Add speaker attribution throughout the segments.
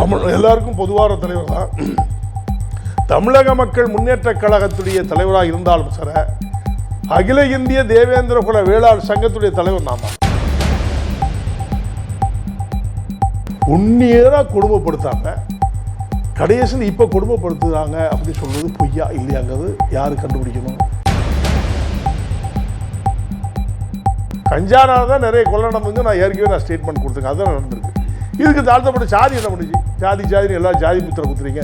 Speaker 1: தமிழ் எல்லாருக்கும் பொதுவான தலைவர் தான் தமிழக மக்கள் முன்னேற்ற கழகத்துடைய தலைவராக இருந்தாலும் சர அகில இந்திய தேவேந்திர குல வேளாண் சங்கத்துடைய தலைவர் நான் தான் உன்னியராக கொடுமைப்படுத்தாம கடைசியில் இப்போ கொடுமைப்படுத்துறாங்க அப்படி சொல்றது பொய்யா இல்லையாங்கிறது யாரு கண்டுபிடிக்கணும்? கஞ்சானால தான் நிறைய கொலை நடந்துங்க நான் ஏற்கனவே நான் ஸ்டேட்மெண்ட் கொடுத்தேங்க அதான் நடந்திருக்கு. இதுக்கு தாழ்த்தப்பட்ட ஜாதி என்ன பண்ணுச்சு? ஜாதி ஜாதின்னு எல்லா ஜாதி முத்திரை குத்துறீங்க.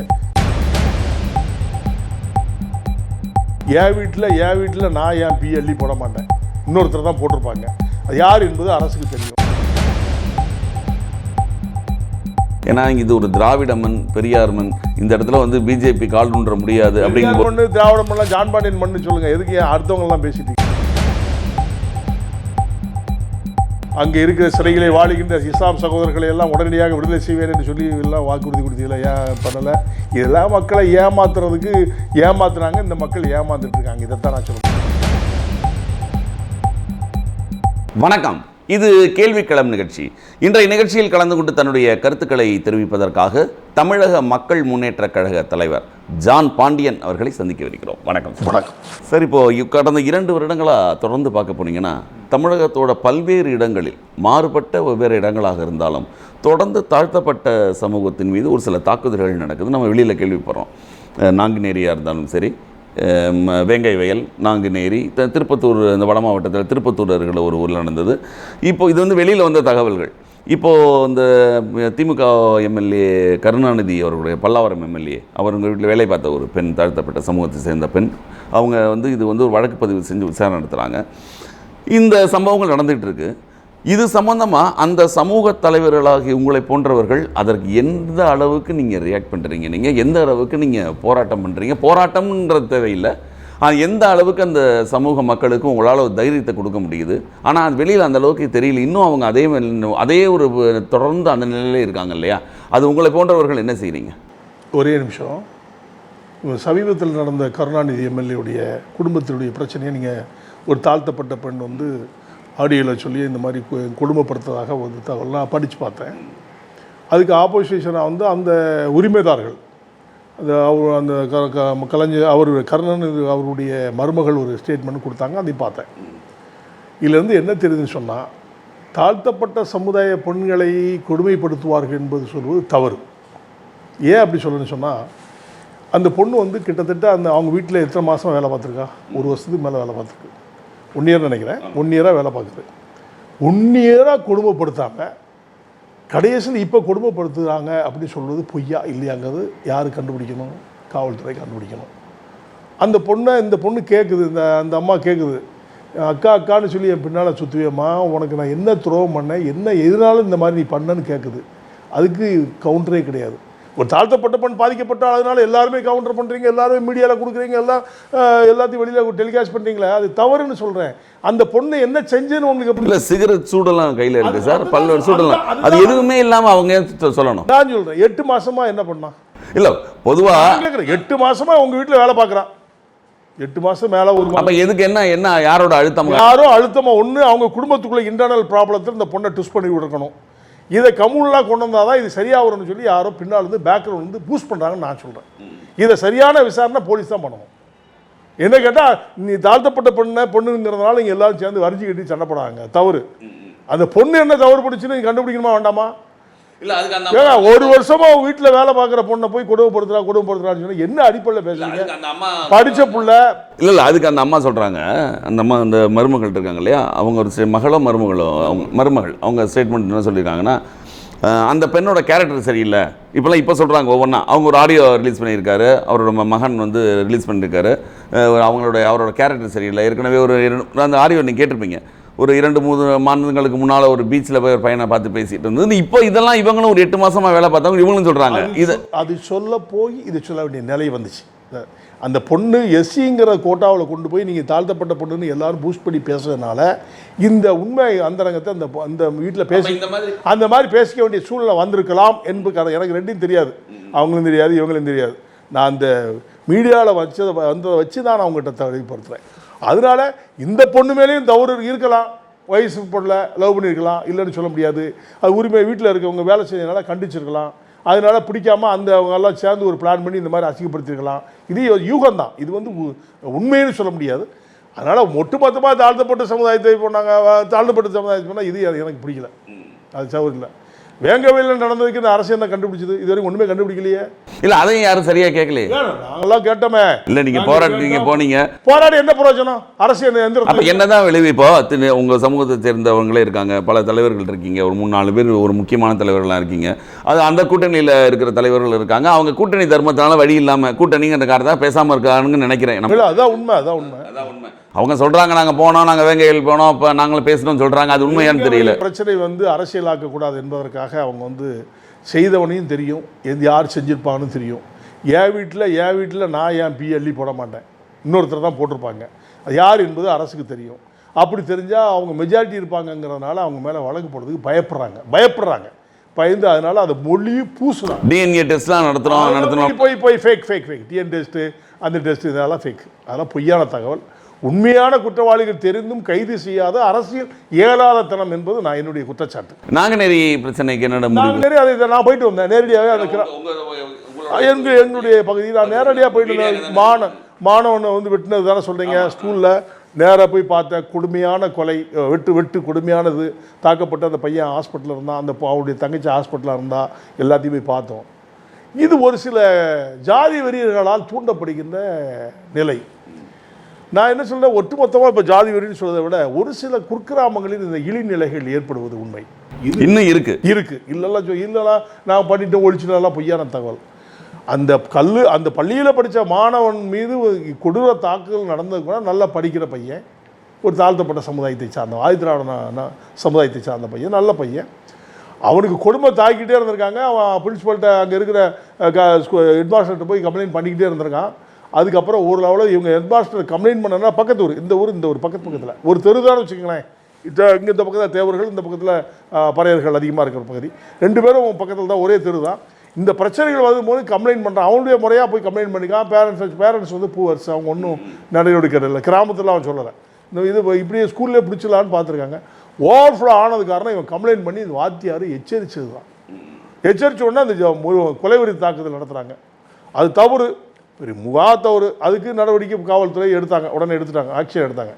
Speaker 1: என் வீட்டில் என் வீட்டில் நான் என் பிஎல்இ போட மாட்டேன். இன்னொருத்தர் தான் போட்டிருப்பாங்க. அது யார் என்பது அரசுக்கு தெரியும்.
Speaker 2: ஏன்னா இது ஒரு திராவிட மண் பெரியார் மண் இந்த இடத்துல வந்து பிஜேபி கால் முடியாது
Speaker 1: பெரியார்
Speaker 2: அப்படிங்கும்போது
Speaker 1: மண்ணு திராவிட மண்ணு ஜான் பாண்டியன் மண்ணு சொல்லுங்க. எதுக்கு ஏன் அடுத்தவங்க எல்லாம் பேசிட்டு அங்கே இருக்கிற சிறைகளை வாழுகின்ற இஸ்லாம் சகோதரர்களை எல்லாம் உடனடியாக விடுதலை செய்வேன் என்று சொல்லி எல்லாம் வாக்குறுதி கொடுத்தீங்களா? ஏன் பண்ணலை? இதெல்லாம் மக்களை ஏமாத்துறதுக்கு ஏமாத்துனாங்க இந்த மக்கள் ஏமாந்துட்டு இருக்காங்க. இதைத்தான் நான் சொல்லுவேன்
Speaker 2: வணக்கம். இது கேள்விக்களம் நிகழ்ச்சி. இன்றைய நிகழ்ச்சியில் கலந்து கொண்டு தன்னுடைய கருத்துக்களை தெரிவிப்பதற்காக தமிழக மக்கள் முன்னேற்றக் கழக தலைவர் ஜான் பாண்டியன் அவர்களை சந்திக்கவிருக்கிறோம் வணக்கம்.
Speaker 1: வணக்கம்.
Speaker 2: சார் இப்போ இ- கடந்த இரண்டு வருடங்களாக தொடர்ந்து பார்க்க போனீங்கன்னா தமிழகத்தோட பல்வேறு இடங்களில் மாறுபட்ட வெவ்வேறு இடங்களாக இருந்தாலும் தொடர்ந்து தாழ்த்தப்பட்ட சமூகத்தின் மீது ஒரு சில தாக்குதல்கள் நடக்குது. நம்ம வெளியில் கேள்விப்படுறோம். நாங்குநேரியாக இருந்தாலும் சரி வேங்கை வயல் நாங்குநேரி த- திருப்பத்தூர் இந்த வட மாவட்டத்தில் திருப்பத்தூர் இருக்கிற ஒரு ஊரில் நடந்தது. இப்போ இது வந்து வெளியில் வந்த தகவல்கள். இப்போது இந்த திமுக எம்எல்ஏ கருணாநிதி அவர்களுடைய பல்லாவரம் எம்எல்ஏ அவர் உங்கள் வீட்டில் வேலை பார்த்த ஒரு பெண் தாழ்த்தப்பட்ட சமூகத்தை சேர்ந்த பெண் அவங்க வந்து இது வந்து ஒரு வழக்கு பதிவு செஞ்சு விசாரணை நடத்துகிறாங்க இந்த சம்பவங்கள் நடந்துகிட்டு இருக்குது இது சம்பந்தமாக அந்த சமூக தலைவர்களாகி உங்களை போன்றவர்கள் அதற்கு எந்த அளவுக்கு நீங்கள் ரியாக்ட் பண்ணுறீங்க நீங்கள் எந்த அளவுக்கு நீங்கள் போராட்டம் பண்ணுறீங்க போராட்டம்ன்ற தேவையில்லை. எந்த அளவுக்கு அந்த சமூக மக்களுக்கு உங்களால் ஒரு தைரியத்தை கொடுக்க முடியுது? ஆனால் அது வெளியில் அந்த அளவுக்கு தெரியல. இன்னும் அவங்க அதே அதே ஒரு தொடர்ந்து அந்த நிலையிலே இருக்காங்க இல்லையா? அது உங்களை போன்றவர்கள் என்ன செய்கிறீங்க
Speaker 1: ஒரே நிமிஷம். சமீபத்தில் நடந்த கருணாநிதி எம்எல்ஏவுடைய குடும்பத்தினுடைய பிரச்சனையை நீங்கள் ஒரு தாழ்த்தப்பட்ட பெண் வந்து ஆடியோவில் சொல்லி இந்த மாதிரி குடும்பப்படுத்துறதாக வந்து தகவல் தகவலாம் படித்து பார்த்தேன். அதுக்கு ஆப்போசிஷனாக வந்து அந்த உரிமைதாரர்கள். அந்த அவர் அந்த க க- கலைஞர் அவர் கர்ணன் அவருடைய மருமகள் ஒரு ஸ்டேட்மெண்ட் கொடுத்தாங்க அதையும் பார்த்தேன். இதிலேருந்து என்ன தெரியுதுன்னு சொன்னால் தாழ்த்தப்பட்ட சமுதாய பெண்களை கொடுமைப்படுத்துவார்கள் என்பது சொல்வது தவறு. ஏன் அப்படி சொல்லணும்னு சொன்னால் அந்த பொண்ணு வந்து கிட்டத்தட்ட அந்த அவங்க வீட்டில் எத்தனை மாதம் வேலை பார்த்துருக்கா? ஒரு வருஷத்துக்கு மேலே வேலை பார்த்துருக்கு. ஒன் இயர் நினைக்கிறேன். ஒன் இயராக வேலை பார்க்குது. ஒன் இயராக கொடுமைப்படுத்தாமல் கடைசியில் இப்போ கொடுமைப்படுத்துகிறாங்க அப்படி சொல்வது பொய்யா இல்லையாங்கிறது யார் கண்டுபிடிக்கணும்? காவல்துறை கண்டுபிடிக்கணும். அந்த பொண்ணை இந்த பொண்ணு கேட்குது இந்த அந்த அம்மா கேட்குது அக்கா அக்கான்னு சொல்லி என் பின்னால் சுற்றுவேம்மா உனக்கு நான் என்ன துரோகம் பண்ணேன் என்ன எதனாலும் இந்த மாதிரி நீ பண்ணேன்னு கேட்குது அதுக்கு கவுண்டரே கிடையாது. ஒரு தாழ்த்தப்பட்ட பெண் பாதிக்கப்பட்டால் அதனால எல்லாருமே கவுண்டர் பண்ணுறீங்க எல்லாருமே மீடியாவில் கொடுக்குறீங்க எல்லாம் எல்லாத்தையும் வெளியில் டெலிகாஸ்ட் பண்ணுறீங்களே அது தவறுன்னு சொல்கிறேன் அந்த பொண்ணு என்ன செஞ்சேன்னு உங்களுக்கு எப்படி
Speaker 2: இல்லை சிகரெட் சூடெல்லாம் கையில் இருக்கு சார். பல்வேறு சூடெல்லாம். அது எதுவுமே இல்லாமல் அவங்க சொல்லணும்?
Speaker 1: நான் சொல்கிறேன் எட்டு மாசமா என்ன பண்ணா?
Speaker 2: இல்லை பொதுவாக
Speaker 1: எட்டு மாசமா உங்கள் வீட்டில் வேலை பார்க்குறான் எட்டு மாதம் மேலே ஒரு மாசம்.
Speaker 2: அப்ப எதுக்கு என்ன என்ன யாரோட அழுத்தம்?
Speaker 1: யாரோ அழுத்தமா ஒன்று அவங்க குடும்பத்துக்குள்ள இன்டர்னல் ப்ராப்ளத்தில் இந்த பொண்ணை ட்விஸ்ட் பண்ணி விடக்கணும் இதை கம்முலாம் கொண்டு வந்தால் தான் இது சரியாக வரும்னு சொல்லி யாரோ பின்னால் இருந்து பேக்ரவுண்ட் வந்து பூஸ்ட் பண்ணுறாங்கன்னு நான் சொல்கிறேன் இதை சரியான விசாரணை போலீஸ் தான் பண்ணணும். என்ன கேட்டால் நீ தாழ்த்தப்பட்ட பொண்ணை பொண்ணுங்கிறதுனால இங்கே எல்லாரும் சேர்ந்து வரிஞ்சு கட்டி சண்டைப்படாங்க. தவறு. அந்த பொண்ணு என்ன தவறு பிடிச்சுன்னு நீங்கள் கண்டுபிடிக்கணுமா வேண்டாமா?
Speaker 2: இல்ல அதுக்கு அந்த
Speaker 1: ஏங்க ஒரு வருஷமா வீட்டில் வேலை பார்க்குற பொண்ணை போய் கொடுமைப்படுத்துறா கொடுமைப்படுத்துறான்னு சொன்னா என்ன அடிப்படையில் பேசுறீங்க?
Speaker 2: அந்த அம்மா
Speaker 1: படிச்ச புள்ள
Speaker 2: இல்ல இல்ல அதுக்கு அந்த அம்மா சொல்றாங்க. அந்த அம்மா அந்த மருமகள் இருக்காங்க இல்லையா? அவங்க ஒரு மகளோ மருமகளோ அவங்க மருமகள் அவங்க ஸ்டேட்மெண்ட் என்ன சொல்லியிருக்காங்கன்னா அந்த பெண்ணோட கேரக்டர் சரியில்லை. இப்போலாம் இப்போ சொல்கிறாங்க ஒவ்வொன்றா அவங்க ஒரு ஆடியோ ரிலீஸ் பண்ணியிருக்காரு. அவரோட மகன் வந்து ரிலீஸ் பண்ணியிருக்காரு. அவங்களோட அவரோட கேரக்டர் சரியில்லை. ஏற்கனவே ஒரு அந்த ஆடியோ நீங்கள் கேட்டிருப்பீங்க. ஒரு இரண்டு மூணு மாதங்களுக்கு முன்னால் ஒரு பீச்சில் போய் ஒரு பையனை பார்த்து பேசிட்டு இருந்தது. இப்போ இதெல்லாம் இவங்களும் ஒரு எட்டு மாசமா வேலை பார்த்தவங்க இவங்களும் சொல்கிறாங்க இது
Speaker 1: அது சொல்ல போய் இது சொல்ல வேண்டிய நிலை வந்துச்சு. அந்த பொண்ணு எஸ்சிங்கிற கோட்டாவில் கொண்டு போய் நீங்கள் தாழ்த்தப்பட்ட பொண்ணுன்னு எல்லாரும் பூஸ்ட் பண்ணி பேசுறதுனால இந்த உண்மை அந்தரங்கத்தை அந்த அந்த வீட்டில் பேசி அந்த மாதிரி பேசிக்க வேண்டிய சூழ்நிலை வந்திருக்கலாம் என்பது. எனக்கு ரெண்டும் தெரியாது. அவங்களும் தெரியாது இவங்களும் தெரியாது. நான் அந்த மீடியாவில் வச்சதை வந்ததை வச்சு தான் நான் அவங்ககிட்ட தெளிவுபடுத்துகிறேன் அதனால இந்த பொண்ணு மேலேயும் தவறு இருக்கலாம். வயசு பொண்ணல லவ் பண்ணியிருக்கலாம் இல்லைன்னு சொல்ல முடியாது. அது உரிமை வீட்டில் இருக்கவங்க வேலை செய்யறதுனால கண்டிச்சிருக்கலாம். அதனால பிடிக்காம அந்த அவங்க எல்லாம் சேர்ந்து ஒரு பிளான் பண்ணி இந்த மாதிரி அசிங்கப்படுத்திருக்கலாம். இது ஒரு யூகம் தான் இது வந்து உ- உண்மைன்னு சொல்ல முடியாது. அதனால் ஒட்டுமொத்தமாக தாழ்த்தப்பட்ட சமுதாயத்தை போனாங்க தாழ்த்தப்பட்ட சமுதாயத்தை போனால் இது எனக்கு பிடிக்கல. அது சவுரில்லை வேங்கவையில் நடந்ததுக்கு இந்த அரசு என்ன கண்டுபிடிச்சது? இது வரைக்கும் ஒன்றுமே கண்டுபிடிக்கலையே.
Speaker 2: இல்ல அதையும் யாரும் சரியா கேட்கலையே?
Speaker 1: ஏன் நாங்கெல்லாம் கேட்டோமே.
Speaker 2: இல்ல நீங்க
Speaker 1: நாங்க
Speaker 2: போராட்டீங்க
Speaker 1: கேட்டோம்.
Speaker 2: போனீங்க.
Speaker 1: போராடி என்ன பிரயோஜனம்? அரசு என்ன எந்த
Speaker 2: அப்ப
Speaker 1: இடத்துல-
Speaker 2: என்னதான் விளைவு இப்போ திரு- உங்க சமூகத்தை சேர்ந்தவங்களே இருக்காங்க. பல தலைவர்கள் இருக்கீங்க. ஒரு மூணு நாலு பேர் ஒரு முக்கியமான தலைவர்களாக இருக்கீங்க. அது அந்த கூட்டணியில இருக்கிற தலைவர்கள் இருக்காங்க. அவங்க கூட்டணி தர்மத்தினால வழி இல்லாம கூட்டணிங்கிற காரணம் பேசாம இருக்காங்கன்னு நினைக்கிறேன். நம்ம
Speaker 1: இல்ல, அதான் உண்மை. அதான் உண்மை.
Speaker 2: அவங்க சொல்றாங்க நாங்க போனோம் நாங்க வேங்கையில் போனோம் இப்ப நாங்களும் பேசணும்னு சொல்றாங்க. அது உண்மையான்னு தெரியல.
Speaker 1: பிரச்சனை வந்து அரசியலாக்க கூடாது என்பதற்காக அவங்க வந்து செய்தவனையும் தெரியும் எது யார் செஞ்சிருப்பாங்கன்னு தெரியும். என் வீட்டில் என் வீட்டில் நான் என் பி அள்ளி போட மாட்டேன்? இன்னொருத்தர் தான் போட்டிருப்பாங்க. அது யார் என்பது அரசுக்கு தெரியும். அப்படி தெரிஞ்சால் அவங்க மெஜாரிட்டி இருப்பாங்கங்கிறதுனால அவங்க மேலே வழக்கு போடுறதுக்கு பயப்படுறாங்க. பயப்படுறாங்க. பயந்து அதனால அதை மொழி பூசுறாங்க.
Speaker 2: டிஎன்ஏ டெஸ்ட்லாம் நடத்துறோம் நடத்தணும்
Speaker 1: போய் போய் fake fake fake TN test அந்த டெஸ்ட் இதெல்லாம் ஃபேக் அதெல்லாம் பொய்யான தகவல். உண்மையான குற்றவாளிகள் தெரிந்தும் கைது செய்யாத அரசியல் இயலாதத்தனம் என்பது நான் என்னுடைய குற்றச்சாட்டு.
Speaker 2: நாங்குநேரி பிரச்சனைக்கு என்னென்ன
Speaker 1: நிறைய அதை நான் போயிட்டு வந்தேன். நேரடியாகவே அந்த எங்களுடைய பகுதியில் நான் நேரடியாக போயிட்டு வந்தேன். மாண மாணவனை வந்து வெட்டினது தானே சொல்கிறீங்க ஸ்கூலில் நேராக போய் பார்த்தேன் கொடுமையான கொலை வெட்டு வெட்டு கொடுமையானது தாக்கப்பட்ட அந்த பையன் ஹாஸ்பிட்டலில் இருந்தான் அந்த பொ- அவருடைய தங்கச்சி ஹாஸ்பிட்டலில் இருந்தா எல்லாத்தையும் போய் பார்த்தோம். இது ஒரு சில ஜாதி வெறியர்களால் தூண்டப்படுகின்ற நிலை. நான் என்ன சொல்றேன்? ஒட்டுமொத்தமாக இப்போ ஜாதி வெறின்னு சொல்றதை விட ஒரு சில குக்கிராமங்களில் இந்த இழிநிலைகள் ஏற்படுவது உண்மை.
Speaker 2: இன்னும் இருக்கு.
Speaker 1: இருக்கு. இல்லைல்லாம் இல்லைலாம் நான் பண்ணிட்டு ஒழிச்சுலாம் பொய்யான தகவல். அந்த கல்லு அந்த பள்ளியில் படித்த மாணவன் மீது கொடூர தாக்குதல் நடந்தது கூட நல்லா படிக்கிற பையன் ஒரு தாழ்த்தப்பட்ட சமுதாயத்தை சார்ந்த நா- சமுதாயத்தை சார்ந்த பையன் நல்ல பையன். அவனுக்கு கொடுமை தாக்கிட்டே இருந்திருக்காங்க. அவன் பிரின்சிபல்கிட்ட அங்கே இருக்கிற ஹெட்மாஸ்டர்கிட்ட போய் கம்ப்ளைண்ட் பண்ணிக்கிட்டே இருந்திருக்கான். அதுக்கப்புறம் ஒரு லெவலில் இவங்க ஹெட்மாஸ்டர் கம்ப்ளைண்ட் பண்ணனா பக்கத்து ஊர் இந்த ஊர் இந்த ஊர் பக்கத்து பக்கத்தில். ஒரு தெருதான்னு வச்சுக்கோங்களேன். இந்த இங்கே இந்த பக்கத்தில் தேவர்கள் இந்த பக்கத்தில் பறையர்கள் அதிகமாக இருக்கிற பகுதி. ரெண்டு பேரும் பக்கத்தில் தான் ஒரே தெரு தான் இந்த பிரச்சனைகள் வரும்போது கம்ப்ளைண்ட் பண்ணுறான் அவனுடைய முறையாக போய் கம்ப்ளைண்ட் பண்ணிக்கான் பேரண்ட்ஸ் பேரண்ட்ஸ் வந்து பூவர்ஸ் அவங்க ஒன்றும் நடவடிக்கை இல்லை கிராமத்தில் அவன் சொல்லலை. இந்த இது இப்படியே ஸ்கூல்லே பிடிச்சலான்னு பார்த்துருக்காங்க. ஓவர்ஃப்ளோ ஆனது காரணம் இவன் கம்ப்ளைண்ட் பண்ணி இந்த வாத்தியார் எச்சரிச்சது தான் எச்சரித்த உடனே அந்த ஜ- கொலைவெறி தாக்குதல் நடத்துகிறாங்க அது தவறு. பெரிய முகா தவறு அதுக்கு நடவடிக்கை காவல்துறை எடுத்தாங்க உடனே எடுத்துட்டாங்க ஆக்ஷன் எடுத்தாங்க.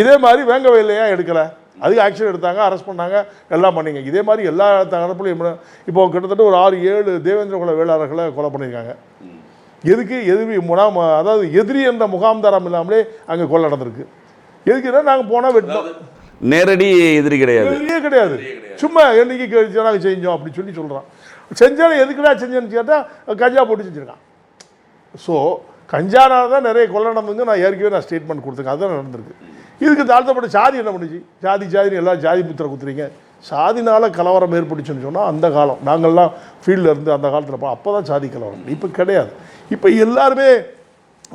Speaker 1: இதே மாதிரி வேங்க வேலையா எடுக்கலை? அதுக்கு ஆக்ஷன் எடுத்தாங்க அரெஸ்ட் பண்ணாங்க எல்லாம் பண்ணீங்க. இதே மாதிரி எல்லா தரப்புலையும் இப்போ கிட்டத்தட்ட ஒரு ஆறு ஏழு தேவேந்திர குல வேளாளர்களை கொலை பண்ணியிருக்காங்க. எதுக்கு எதிரி முகாம் அதாவது எதிரி என்ற முகாம்தாரம் இல்லாமலே அங்கே கொலை நடந்திருக்கு. எதுக்குன்னா நாங்கள் போனால் வெட்டோம்
Speaker 2: நேரடி எதிரி கிடையாது.
Speaker 1: எதிரியே கிடையாது. சும்மா என்னைக்கு நாங்கள் செஞ்சோம் அப்படி சொல்லி சொல்கிறான் செஞ்சாலும் எதுக்குடா செஞ்சேன்னு கேட்டால் கஞ்சா போட்டு செஞ்சுருக்கான். ஸோ கஞ்சானால தான் நிறைய கொலை நடந்துங்க நான் ஏற்கனவே நான் ஸ்டேட்மெண்ட் கொடுத்துருக்கேன். அதுதான் நடந்திருக்கு. இதுக்கு தாழ்த்தப்பட்ட சாதி என்ன பண்ணுச்சு? ஜாதி ஜாதி எல்லாம் ஜாதி முத்திரை குத்துறீங்க. சாதினால கலவரம் ஏற்பட்டுச்சுன்னு சொன்னால் அந்த காலம். நாங்கள்லாம் ஃபீல்டில் இருந்து அந்த காலத்தில் போ அப்போ தான் சாதி கலவரம். இப்போ கிடையாது. இப்போ எல்லாருமே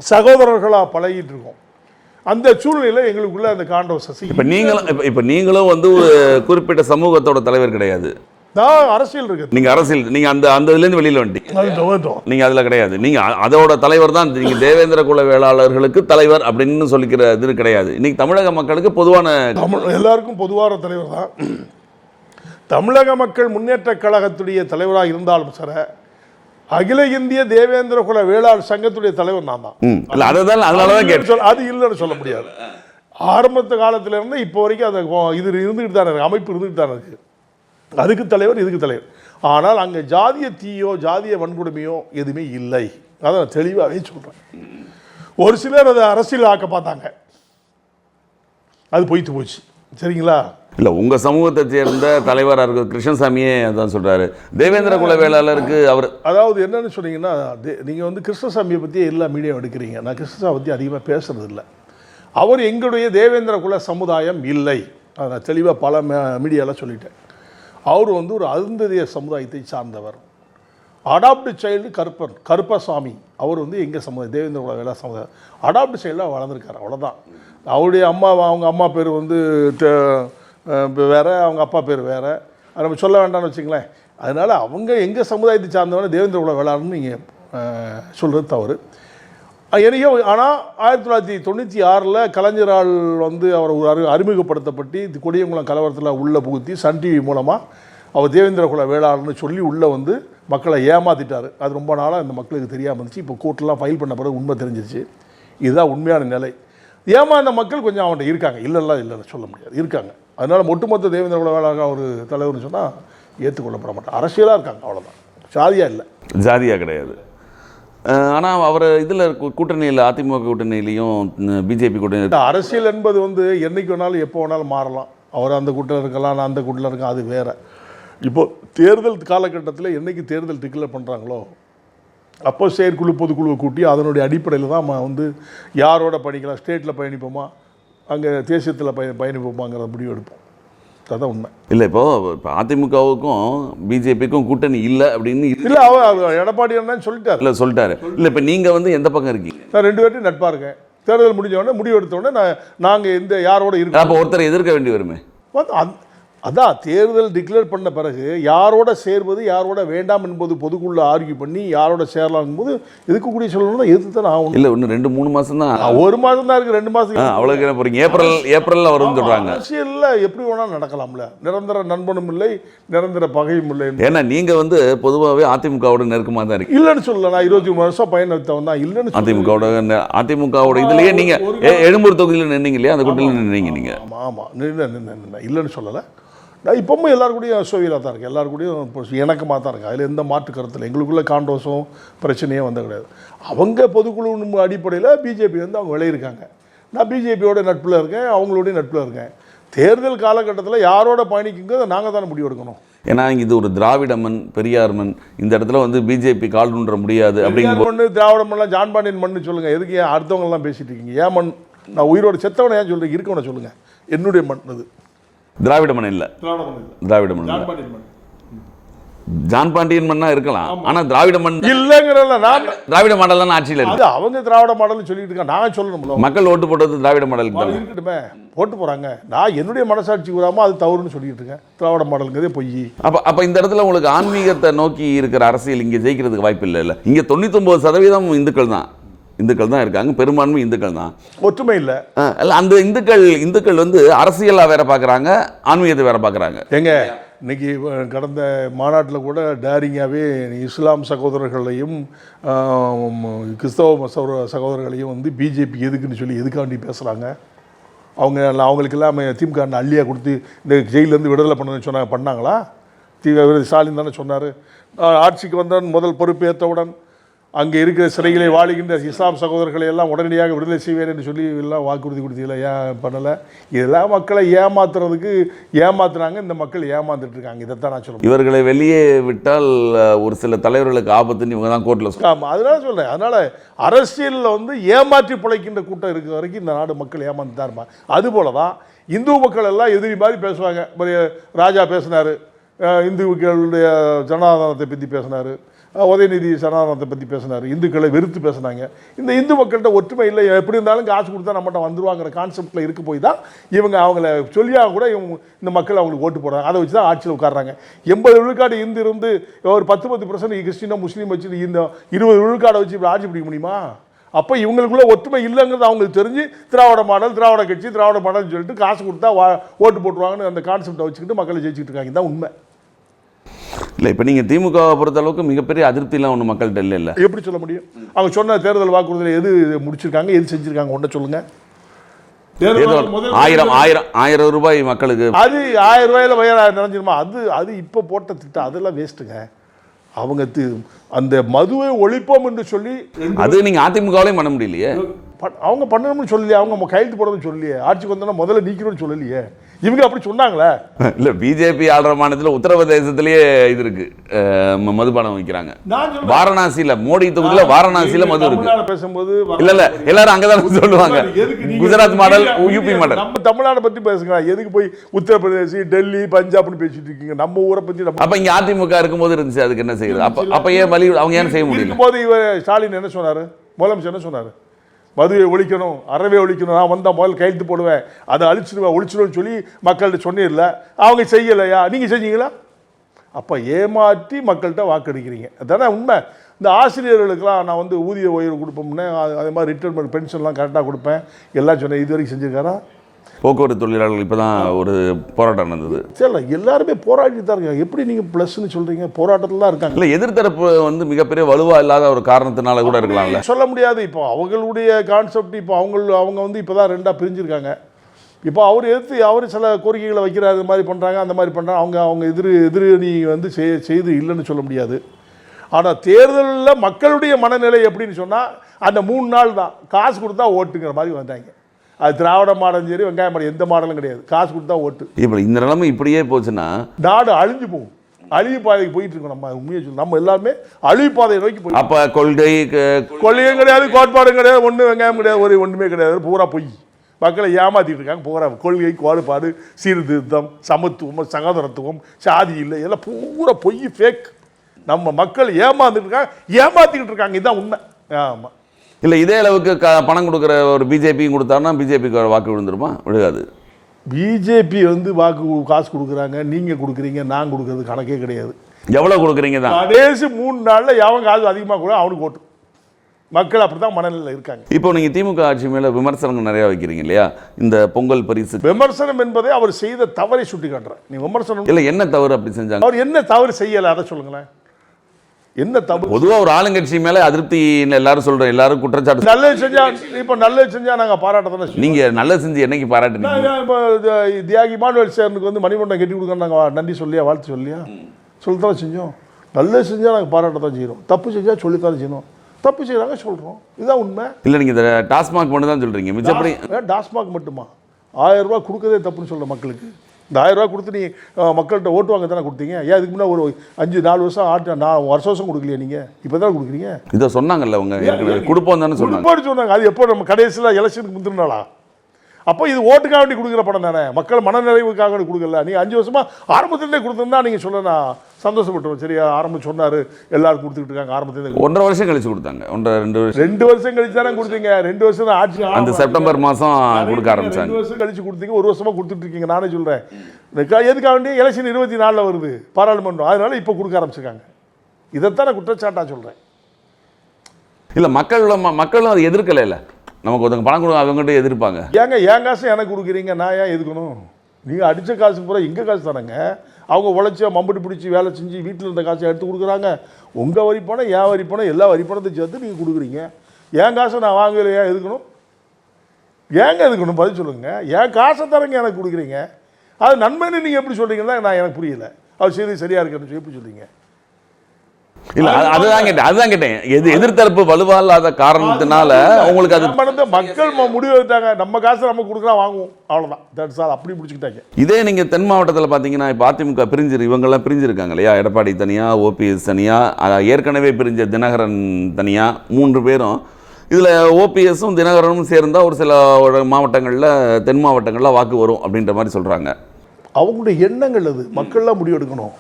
Speaker 1: சகோதரர்களாக பழகிட்டு இருக்கோம் அந்த சூழ்நிலையில் எங்களுக்குள்ள அந்த காண்டவ சசி
Speaker 2: இப்ப நீங்களும் இப்ப- இப்ப நீங்களும் வந்து ஒரு குறிப்பிட்ட சமூகத்தோட தலைவர் கிடையாது.
Speaker 1: நான் அரசியல் இருக்குது.
Speaker 2: நீங்க அரசியல் நீங்க அந்த அந்த இதுல இருந்து வெளியில வந்துட்டீங்க
Speaker 1: அது
Speaker 2: நீங்க அதுல கிடையாது. நீங்க அதோட தலைவர் தான் நீங்க தேவேந்திர குல வேளாளர்களுக்கு தலைவர் அப்படின்னு சொல்லிக்கிற இது கிடையாது. இன்னைக்கு தமிழக மக்களுக்கு பொதுவான
Speaker 1: தமிழ் எல்லாருக்கும் பொதுவான தலைவர் தான். தமிழக மக்கள் முன்னேற்றக் கழகத்துடைய தலைவராக இருந்தாலும் சர அகில இந்திய தேவேந்திர குல வேளாண் சங்கத்துடைய தலைவர் நான் தான்.
Speaker 2: இல்ல அதுதான் அதனாலதான் கேட்டேன்.
Speaker 1: சொல்ல- அது இல்லைன்னு சொல்ல முடியாது. ஆரம்பத்து காலத்துல இருந்து இப்போ வரைக்கும் அந்த இது இருந்துகிட்டு தானே இருக்கு அமைப்பு இருந்துகிட்டு தானே இருக்கு. அதுக்கு தலைவர் இதுக்கு தலைவர். ஆனால் அங்கே ஜாதிய தீயோ ஜாதிய வன்கொடுமையோ எதுவுமே இல்லை. அதை நான் தெளிவாகவே சொல்கிறேன் ஒரு சிலர் அதை அரசியல் ஆக்க பார்த்தாங்க. அது பொய்த்து போச்சு. சரிங்களா?
Speaker 2: இல்ல உங்க சமூகத்தை சேர்ந்த தலைவரா இருக்க கிருஷ்ணசாமியே அதான் சொல்றாரு. தேவேந்திர குல வேளாளருக்கு அவர்
Speaker 1: அதாவது என்னன்னு சொன்னீங்கன்னா தே- நீங்க வந்து கிருஷ்ணசாமியை பற்றி எல்லா மீடியாவும் எடுக்கிறீங்க. நான் கிருஷ்ணசாமி பற்றி அதிகமாக பேசுறது இல்லை. அவர் எங்களுடைய தேவேந்திர குல சமுதாயம் இல்லை. அதை நான் தெளிவாக பல மீடியாவில் சொல்லிட்டேன். அவர் வந்து ஒரு அருந்ததிய சமுதாயத்தை சார்ந்தவர். Adopt child Karuppan Karuppasamy. அவர் வந்து எங்கள் சமுதாயம் தேவேந்திர குல வேளா சமுதாயம் அடாப்டு சைல்டாக வளர்ந்துருக்கார் அவ்வளோதான் அவருடைய அம்மா அவங்க அம்மா பேர் வந்து வேறு அவங்க அப்பா பேர் வேறு. நம்ம சொல்ல வேண்டாம்னு வச்சுங்களேன் அதனால் அவங்க எங்கள் சமுதாயத்தை சார்ந்தவன தேவேந்திர குல வேளாண்னு நீங்கள் சொல்கிறது தவறு. எனக்கே ஆனால் ஆயிரத்தி தொள்ளாயிரத்தி தொண்ணூற்றி ஆறில் கலைஞரால் வந்து அவர் ஒரு அறி அறிமுகப்படுத்தப்பட்டு இது கொடியங்குளம் கலவரத்தில் உள்ளே புகுத்தி சன் டிவி மூலமாக அவர் தேவேந்திர குல வேளாளர்னு சொல்லி உள்ளே வந்து மக்களை ஏமாத்திட்டார். அது ரொம்ப நாளாக இந்த மக்களுக்கு தெரியாமல் இருந்துச்சு. இப்போ கோர்ட்லாம் ஃபைல் பண்ண பிறகு உண்மை தெரிஞ்சிருச்சு. இதுதான் உண்மையான நிலை. ஏமாந்த மக்கள் கொஞ்சம் அவன்கிட்ட இருக்காங்க. இல்லைல்ல இல்லைன்னு சொல்ல முடியாது. இருக்காங்க. அதனால் ஒட்டுமொத்த தேவேந்திர குல வேளாக ஒரு தலைவர்னு சொன்னால் ஏற்றுக்கொள்ளப்பட மாட்டான் அரசியலாக இருக்காங்க அவ்வளோதான் சாதியாக இல்லை.
Speaker 2: ஜாதியாக கிடையாது. ஆனால் அவர் இதில் கூட்டணியில் அதிமுக கூட்டணியிலையும் பிஜேபி கூட்டணி
Speaker 1: அரசியல் என்பது வந்து என்றைக்கு வேணாலும் எப்போ வேணாலும் மாறலாம். அவர் அந்த கூட்டத்தில் இருக்கலாம் நான் அந்த கூட்டத்தில் இருக்கேன் அது வேறு. இப்போது தேர்தல் காலகட்டத்தில் என்னைக்கு தேர்தல் டிக்ளேர் பண்ணுறாங்களோ அப்போ செயற்குழு பொதுக்குழுவை கூட்டி அதனுடைய அடிப்படையில் தான் நம்ம வந்து யாரோட பயணிக்கலாம் ஸ்டேட்டில் பயணிப்போமா அங்கே தேசியத்தில் பய பயணிப்போமாங்கிற முடிவு எடுப்போம். அதுதான் உண்மை.
Speaker 2: இல்லை இப்போ இப்போ அதிமுகவுக்கும் பிஜேபிக்கும் கூட்டணி இல்லை அப்படின்னு
Speaker 1: இல்லை அவர் எடப்பாடி என்னன்னு சொல்லிட்டாரு.
Speaker 2: இல்லை சொல்லிட்டாரு. இல்லை இப்போ நீங்கள் வந்து எந்த பக்கம் இருக்கீங்க?
Speaker 1: நான் ரெண்டு பேர்ட்டையும் நட்பாக இருக்கேன். தேர்தல் முடிஞ்ச உடனே முடிவு எடுத்த உடனே நான் நாங்கள் எந்த யாரோட இருக்கோம்?
Speaker 2: அப்போ ஒருத்தரை எதிர்க்க வேண்டி வருமே?
Speaker 1: அதான் தேர்தல் டிக்ளேர் பண்ண பிறகு யாரோட சேர்வது யாரோட வேண்டாம் என்பது பொதுக்குள்ள ஆர்கியூ பண்ணி யாரோட சேரலாம் போது எதுக்கக்கூடிய சொல்லணும்னா எதிர்த்து தான் ஆகணும்.
Speaker 2: இல்லை இன்னும் ரெண்டு மூணு மாதம் தான்.
Speaker 1: ஒரு மாதம் தான் இருக்கு ரெண்டு மாதம்
Speaker 2: என்ன போகிறீங்க ஏப்ரல் ஏப்ரலில் வரும்னு சொல்கிறாங்க
Speaker 1: அரசியல்ல எப்படி வேணாலும் நடக்கலாம்ல. நிரந்தர நண்பனும் இல்லை நிரந்தர பகையும் இல்லை
Speaker 2: ஏன்னா நீங்கள் வந்து பொதுவாகவே அதிமுகவோட நெருக்கமாக தான் இருக்கீங்க
Speaker 1: இல்லைன்னு சொல்லல நான் இருபத்தி மூணு வருஷம் பயணத்தவன் தான். இல்லைன்னு.
Speaker 2: அதிமுகவோட அதிமுகவோட இதுலயே நீங்க எ- எழும்பூர் தொகுதியில் நின்னீங்க இல்லையா? அந்த கூட்டத்தில் நின்னீங்க நீங்க.
Speaker 1: ஆமாம் ஆமாம் நின்று நின்று நின்று இல்லைன்னு சொல்லலை. நான் இப்பவும் எல்லாரு கூடயும் சோவியலாக தான் இருக்கேன். எல்லாரு கூடயும் இப்போ இணக்கமாக தான் இருக்கேன் அதில் எந்த மாற்று கருத்து இல்லை. எங்களுக்குள்ள காண்டோஸும் பிரச்சனையே வந்த கிடையாது. அவங்க பொதுக்குழு அடிப்படையில் பிஜேபி வந்து அவங்க விளையிருக்காங்க நான் பிஜேபியோட நட்பில் இருக்கேன் அவங்களுடைய நட்பில் இருக்கேன். தேர்தல் காலகட்டத்தில் யாரோட பயணிக்குங்கிறத நாங்கள் தானே முடிவு எடுக்கணும்.
Speaker 2: ஏன்னா இங்க இது ஒரு திராவிட மண் பெரியார் மண் இந்த இடத்துல வந்து பிஜேபி கால் ஊன்ற முடியாது அப்படிங்கும்
Speaker 1: பெரியார் மண்ணு திராவிட மண்ணெலாம் ஜான் பாண்டியன் மண்ணு சொல்லுங்கள் எதுக்கு ஏன் அடுத்தவங்கலாம் பேசிட்டு இருக்கீங்க? ஏன் மண் நான் உயிரோட செத்தவனை ஏன் சொல்கிறேன் இருக்கவனை சொல்லுங்கள் என்னுடைய மண் அது.
Speaker 2: திராவிட மண் இல்ல
Speaker 1: திராவிட இல்ல. ஜான் பாண்டியன்
Speaker 2: மண்ணா இருக்கலாம். ஆனா திராவிட மண்
Speaker 1: இல்லைங்கிறல்ல நான்
Speaker 2: திராவிட மாடல் தான் ஆட்சியில் இருக்கு.
Speaker 1: அவங்க திராவிட மாடல்னு சொல்லிட்டு இருக்காங்க. நான் சொல்லணும்ல.
Speaker 2: மக்கள் ஓட்டு போட்டது திராவிட மாடலுக்கு தான்.
Speaker 1: இருக்கட்டுமே. போட்டு போறாங்க. நான் என்னுடைய மனசாட்சி கூறாம அது தவறுன்னு சொல்லிட்டு இருக்கேன். திராவிட மாடலுங்கிறதே பொய்.
Speaker 2: அப்ப அப்ப இந்த இடத்துல உங்களுக்கு ஆன்மீகத்தை நோக்கி இருக்கிற அரசியல் இங்க ஜெயிக்கிறதுக்கு வாய்ப்பு இல்லை இல்ல இங்க தொண்ணூத்தொன்பது சதவீதம் இந்துக்கள் தான். இந்துக்கள் தான் இருக்காங்க பெரும்பான்மை இந்துக்கள் தான்.
Speaker 1: ஒற்றுமை இல்லை.
Speaker 2: இல்ல அந்த இந்துக்கள் இந்துக்கள் வந்து அரசியலா வேற பார்க்கறாங்க ஆன்மீகத்தை வேற பார்க்கறாங்க
Speaker 1: எங்க இன்னைக்கு கடந்த மாநாட்டில் கூட டேரிங்காகவே இஸ்லாம் சகோதரர்களையும் கிறிஸ்தவ சகோதர சகோதரர்களையும் வந்து பிஜேபி எதுக்குன்னு சொல்லி எதுக்காண்டி பேசுகிறாங்க அவங்க அவங்களுக்கு எல்லாமே திமுக அள்ளியாக கொடுத்து இந்த ஜெயிலேருந்து விடுதலை பண்ணணும்னு சொன்னாங்க பண்ணாங்களா? தி ஸ்டாலின் தானே சொன்னார். ஆட்சிக்கு வந்தவன் முதல் பொறுப்பேற்றவுடன் அங்கே இருக்கிற சிறைகளை வாழுகின்ற இஸ்லாம் சகோதரர்களை எல்லாம் உடனடியாக விடுதலை செய்வேன் என்று சொல்லி எல்லாம் வாக்குறுதி கொடுத்தீங்களா? ஏன் பண்ணலை? இதெல்லாம் மக்களை ஏமாத்துறதுக்கு ஏமாத்துறாங்க இந்த மக்கள் ஏமாந்துட்டு இருக்காங்க. இதைத்தான் நான் சொல்லுவேன்
Speaker 2: இவர்களை வெளியே விட்டால் ஒரு சில தலைவர்களுக்கு ஆபத்துன்னு இவங்க தான் கோர்ட்டில்
Speaker 1: ஆமாம் அதனால சொல்கிறேன் அதனால் அரசியலில் வந்து ஏமாற்றி பிழைக்கின்ற கூட்டம் இருக்கிற வரைக்கும் இந்த நாடு மக்கள் ஏமாந்து தான் இருப்பாங்க. அதுபோல தான் இந்து மக்கள் எல்லாம் எதிரி மாதிரி பேசுவாங்க. ராஜா பேசினார். இந்துக்களுடைய ஜனநாதனத்தை பற்றி பேசினார். உதயநிதி சனாதனத்தை பற்றி பேசினார். இந்துக்களை வெறுத்து பேசினாங்க. இந்த இந்து மக்கள்கிட்ட ஒற்றுமை இல்லை. எப்படி இருந்தாலும் காசு கொடுத்தா நம்மகிட்ட வந்துருவாங்கிற கான்செப்டில் இருக்க போய் தான் இவங்க அவங்கள சொல்லியாக கூட இவங்க இந்த மக்கள் அவங்களுக்கு ஓட்டு போடுறாங்க. அதை வச்சு தான் ஆட்சியில் உட்காடுறாங்க எண்பது விழுக்காடு இந்து இருந்து ஒரு பத்து பத்து பர்சன்ட் கிறிஸ்டினோ முஸ்லீம் வச்சு இந்த இருபது விழுக்காடை வச்சு இப்படி ஆட்சி பிடிக்க முடியுமா? அப்போ இவங்களுக்குள்ள ஒற்றுமை இல்லைங்கிறது அவங்களுக்கு தெரிஞ்சு திராவிட மாடல் திராவிட கட்சி திராவிட மாடல்னு சொல்லிட்டு காசு கொடுத்தா வா ஓட்டு போட்டுருவாங்கன்னு அந்த கான்செப்டை வச்சுக்கிட்டு மக்களை ஜெயிச்சுட்டு இருக்காங்க. தான் உண்மை.
Speaker 2: இல்லை இப்போ நீங்கள் திமுகவை பொறுத்த அளவுக்கு மிகப்பெரிய அதிருப்திலாம் ஒன்று மக்கள்கிட்ட இல்லை இல்லை.
Speaker 1: எப்படி சொல்ல முடியும்? அவங்க சொன்ன தேர்தல் வாக்குறுதியில் எது முடிச்சிருக்காங்க எது செஞ்சிருக்காங்க ஒன்றை சொல்லுங்க.
Speaker 2: ஆயிரம் ஆயிரம் ஆயிரம் ரூபாய் மக்களுக்கு.
Speaker 1: அது ஆயிரம் ரூபாயில வயலா நினைஞ்சிருமா அது அது இப்போ போட்ட திட்டம் அதெல்லாம் வேஸ்ட்டுங்க அவங்க அந்த மதுவை ஒழிப்போம் என்று சொல்லி
Speaker 2: அது நீங்கள் அதிமுகவிலையும் பண்ண முடியலையே.
Speaker 1: அவங்க பண்ணணும்னு சொல்லலையே அவங்க கையெழுத்து போடணும்னு சொல்லலையே. ஆட்சிக்கு வந்தோன்னா முதல்ல நீக்கணும்னு சொல்லலையே. இவங்க அப்படி சொன்னாங்களே?
Speaker 2: இல்லை பிஜேபி ஆள்ற மாநிலத்தில் உத்தரப்பிரதேசத்திலேயே இது இருக்கு. மதுபானம் வைக்கிறாங்க. வாரணாசியில் மோடி தொகுதியில் வாரணாசியில் மது இருக்கு.
Speaker 1: பேசும்போது
Speaker 2: இல்ல இல்ல எல்லாரும் அங்கதான் சொல்லுவாங்க.
Speaker 1: எதுக்கு நீங்க-
Speaker 2: குஜராத் மாடல் யூபி மாடல்.
Speaker 1: நம்ம தமிழ்நாடு பத்தி பேசுங்க எதுக்கு போய் உத்தரப்பிரதேசி டெல்லி பஞ்சாப்னு பேசிட்டு இருக்கீங்க? நம்ம ஊரை பத்தி நம்ம
Speaker 2: அப்ப இங்க அதிமுக இருக்கும்போது இருந்துச்சு அதுக்கு என்ன செய்யுது அப்ப அப்ப ஏன் வழி அவங்க ஏன் செய்ய முடியல?
Speaker 1: இருக்கும்போது இவர் ஸ்டாலின் என்ன சொன்னாரு? முதலமைச்சர் என்ன சொன்னாரு? மதுவை ஒழிக்கணும் அறவே ஒழிக்கணும் நான் வந்தால் முதல்ல கையெழுத்து போடுவேன். அதை அழிச்சிடுவேன் ஒழிச்சிடுவேன்னு சொல்லி மக்கள்கிட்ட சொன்னிடல அவங்க செய்யலையா? நீங்கள் செஞ்சீங்களா? அப்போ ஏமாற்றி மக்கள்கிட்ட வாக்களிக்கிறீங்க. அதானே உண்மை. இந்த ஆசிரியர்களுக்கெல்லாம் நான் வந்து ஊதிய உயர்வு கொடுப்போம்னே அது- அதே மாதிரி ரிட்டைர்மெண்ட் பென்ஷன்லாம் கரெக்டாக கொடுப்பேன். எல்லாம் சொன்னேன் இது வரைக்கும் செஞ்சுருக்காரா?
Speaker 2: போக்குவரத்து தொழிலாளர்கள் இப்போ தான் ஒரு போராட்டம் நடந்தது.
Speaker 1: தெரியல எல்லாருமே போராடிட்டு தான் இருக்காங்க. எப்படி நீங்கள் ப்ளஸ்ன்னு சொல்கிறீங்க போராட்டத்தில் தான் இருக்காங்க.
Speaker 2: இல்லை எதிர்த்தரப்பு வந்து மிகப்பெரிய வலுவா இல்லாத ஒரு காரணத்தினால கூட இருக்கலாம்ல.
Speaker 1: சொல்ல முடியாது. இப்போ அவங்களுடைய கான்செப்ட் இப்போ அவங்க அவங்க வந்து இப்போ தான் ரெண்டாக பிரிஞ்சிருக்காங்க. இப்போ அவர் எதிர்த்து அவர் சில கோரிக்கைகளை வைக்கிறாரு இது மாதிரி பண்ணுறாங்க அந்த மாதிரி பண்ணுறாங்க அவங்க அவங்க எதிர் எதிரணி வந்து செய் செய்து இல்லைன்னு சொல்ல முடியாது. ஆனால் தேர்தலில் மக்களுடைய மனநிலை எப்படின்னு சொன்னால் அந்த மூணு நாள் தான். காசு கொடுத்தா ஓட்டுங்கிற மாதிரி வந்தாங்க. அது திராவிட மாடலும் சரி வெங்காய மாடல் எந்த மாடலும் கிடையாது. காசு கொடுத்தா ஓட்டு.
Speaker 2: இப்போ இந்த நிலைமை இப்படியே போச்சுன்னா
Speaker 1: நாடு அழிஞ்சு போகும். அழிவு பாதைக்கு போயிட்டு இருக்கோம் நம்ம உண்மையை சொல்லி நம்ம எல்லாருமே அழிவு பாதையை நோக்கி போய்
Speaker 2: அப்போ கொள்கை க-
Speaker 1: கொள்ளையும் கிடையாது கோட்பாடும் கிடையாது ஒன்றும் வெங்காயம் கிடையாது ஒரு ஒன்றுமே கிடையாது. பூரா பொய். மக்களை ஏமாத்திட்டு இருக்காங்க பூரா கொள்கை கோட்பாடு சீர்திருத்தம் சமத்துவம் சகோதரத்துவம் சாதி இல்லை எல்லாம் பூரா பொய் ஃபேக் நம்ம மக்கள் ஏமாந்துட்டு இருக்காங்க ஏமாத்திக்கிட்டு இருக்காங்க. இதுதான் உண்மை. ஆமாம்
Speaker 2: இல்லை இதே அளவுக்கு க பணம் கொடுக்குற ஒரு பிஜேபியும் கொடுத்தாருன்னா பிஜேபிக்கு வாக்கு விழுந்துருமா? விழுகாது.
Speaker 1: பிஜேபி வந்து வாக்கு காசு கொடுக்குறாங்க நீங்கள் கொடுக்குறீங்க நான் கொடுக்குறது கணக்கே கிடையாது.
Speaker 2: எவ்வளோ கொடுக்குறீங்க தான்?
Speaker 1: கடைசி மூணு நாளில் எவன் காசு அதிகமாக கூட அவனுக்கு ஓட்டு. மக்கள் அப்படி தான் மனநிலையில் இருக்காங்க.
Speaker 2: இப்போ நீங்கள் திமுக ஆட்சி மேலே விமர்சனங்கள் நிறையா வைக்கிறீங்க இல்லையா? இந்த பொங்கல் பரிசு.
Speaker 1: விமர்சனம் என்பதை அவர் செய்த தவறை சுட்டி காட்டுறேன் நீ விமர்சனம்
Speaker 2: இல்லை என்ன தவறு அப்படி செஞ்சாங்க?
Speaker 1: அவர் என்ன தவறு செய்யலை அதை சொல்லுங்களேன். என்ன தவறு
Speaker 2: பொதுவாக ஒரு ஆளுங்கட்சி மேலே அதிருப்தி எல்லாரும் சொல்கிறோம் எல்லாரும் குற்றச்சாட்டு
Speaker 1: நல்லது செஞ்சா இப்போ நல்லது செஞ்சா நாங்கள் பாராட்ட தானே செய்வோம்.
Speaker 2: நீங்கள் நல்லது செஞ்சு என்னைக்கு பாராட்டுனீங்க?
Speaker 1: இப்போ தியாகி மானுவல் சேரனுக்கு வந்து மணிமண்டம் கட்டி கொடுக்க நாங்கள் நன்றி சொல்லியா வாழ்த்து சொல்லியா? சொல்லத்தான் செஞ்சோம். நல்லது செஞ்சால் நாங்கள் பாராட்ட தான் செய்கிறோம் தப்பு செஞ்சால் சொல்லித்தான் செய்யணும். தப்பு செய்கிறாங்க சொல்கிறோம் இதுதான் உண்மை.
Speaker 2: இல்லை நீங்கள் இந்த டாஸ்மாக் மட்டும் தான் சொல்கிறீங்க மிச்சப்படி
Speaker 1: டாஸ்மாக் மட்டுமா? ஆயிரம் ரூபாய் கொடுக்கறதே தப்புன்னு சொல்ல மக்களுக்கு. இந்த ஆயிரம் ரூபாய் கொடுத்து நீ மக்கள்கிட்ட ஓட்டு வாங்க தானே கொடுத்தீங்க? ஏன் இதுக்கு முன்னே ஒரு அஞ்சு நாலு வருஷம் ஆட்டு நான் வருஷம் வருஷம் கொடுக்கலையா நீங்கள் இப்போ தான் கொடுக்குறீங்க?
Speaker 2: இதை சொன்னாங்கல்ல அவங்க கொடுப்போம் தானே சொன்னாங்க.
Speaker 1: சொன்னாங்க. அது எப்போ நம்ம கடைசியில் எலெக்ஷனுக்கு முந்தினாளா அப்போ இது ஓட்டுக்காக வேண்டி கொடுக்குற படம் தானே? மக்கள் மனநிறைவுக்காக கொடுக்கல. நீ அஞ்சு வருஷமா ஆரம்பத்திலே கொடுத்துருந்தா நீங்கள் சொல்ல நான் சந்தோஷப்பட்டுருவேன் சரியா? ஆரம்பம் சொன்னார். எல்லாரும் கொடுத்துக்கிட்டு இருக்காங்க ஆரம்பத்திலே
Speaker 2: ஒன்றரை வருஷம் கழிச்சு கொடுத்தாங்க. ஒன்றரை ரெண்டு வருஷம்.
Speaker 1: ரெண்டு வருஷம் கழிச்சு தானே கொடுத்தீங்க. ரெண்டு வருஷம் தான் ஆட்சி
Speaker 2: அந்த. செப்டம்பர் மாதம் கொடுக்க
Speaker 1: ரெண்டு
Speaker 2: ஆரம்பிச்சாங்க.
Speaker 1: வருஷம் கழிச்சு கொடுத்தீங்க. ஒரு வருஷமா கொடுத்துட்டு இருக்கீங்க நானே இதுக்கா- எதுக்காக வேண்டிய எலெக்ஷன் இருபத்தி நாலில் வருது. பாராளுமன்றம். அதனால இப்போ கொடுக்க ஆரம்பிச்சிருக்காங்க. இதைத்தான் நான் குற்றச்சாட்டா சொல்றேன்.
Speaker 2: இல்லை மக்கள் மக்களும் அதை எதிர்க்கல இல்லை. நமக்கு ஒருத்தங்க பணம் கொடுங்க அவங்ககிட்ட எதிர்ப்பாங்க.
Speaker 1: ஏங்க என் காசு எனக்கு கொடுக்குறீங்க? நான் ஏன் எதுக்கணும்? நீங்கள் அடித்த காசு பூரா எங்கள் காசு தானேங்க? அவங்க உழைச்சி மம்பட்டி பிடிச்சி வேலை செஞ்சு வீட்டில் இருந்த காசை எடுத்து கொடுக்குறாங்க. உங்கள் வரி பணம் என் வரி பணம் எல்லா வரி பணத்தையும் சேர்த்து நீங்கள் கொடுக்குறீங்க. என் காசை நான் வாங்கலை ஏன் எதுக்கணும்? ஏங்க எதுக்கணும்? பதில் சொல்லுங்க. என் காசை தரங்க எனக்கு கொடுக்குறீங்க. அது நன்மைன்னு நீங்கள் எப்படி சொல்கிறீங்கன்னா நான் எனக்கு புரியலை. அவர் சரி சரியாக இருக்குன்னு சொல்லி எப்படி சொல்கிறீங்க
Speaker 2: இல்லை அது- அதுதான் கேட்டேன் அதுதான் கேட்டேன். எது எதிர்த்தரப்பு வலுவா இல்லாத காரணத்தினால உங்களுக்கு அது
Speaker 1: மக்கள் முடிவு எடுத்தாங்க. நம்ம காசை நம்ம கொடுக்குறா வாங்குவோம். அவ்வளோதான் தட்ஸ் ஆல் அப்படி பிடிச்சிக்கிட்டாங்க
Speaker 2: இதே நீங்கள் தென் மாவட்டத்தில் பார்த்தீங்கன்னா இப்போ அதிமுக பிரிஞ்சிரு இவங்கெல்லாம் பிரிஞ்சிருக்காங்க இல்லையா? எடப்பாடி தனியாக ஓபிஎஸ் தனியாக ஏற்கனவே பிரிஞ்ச தினகரன் தனியாக மூன்று பேரும். இதில் ஓபிஎஸும் தினகரனும் சேர்ந்தால் ஒரு சில மாவட்டங்களில் தென் மாவட்டங்களில் வாக்கு வரும் அப்படின்ற மாதிரி சொல்கிறாங்க
Speaker 1: அவங்களுடைய எண்ணங்கள் அது. மக்கள்லாம் முடிவு எடுக்கணும்.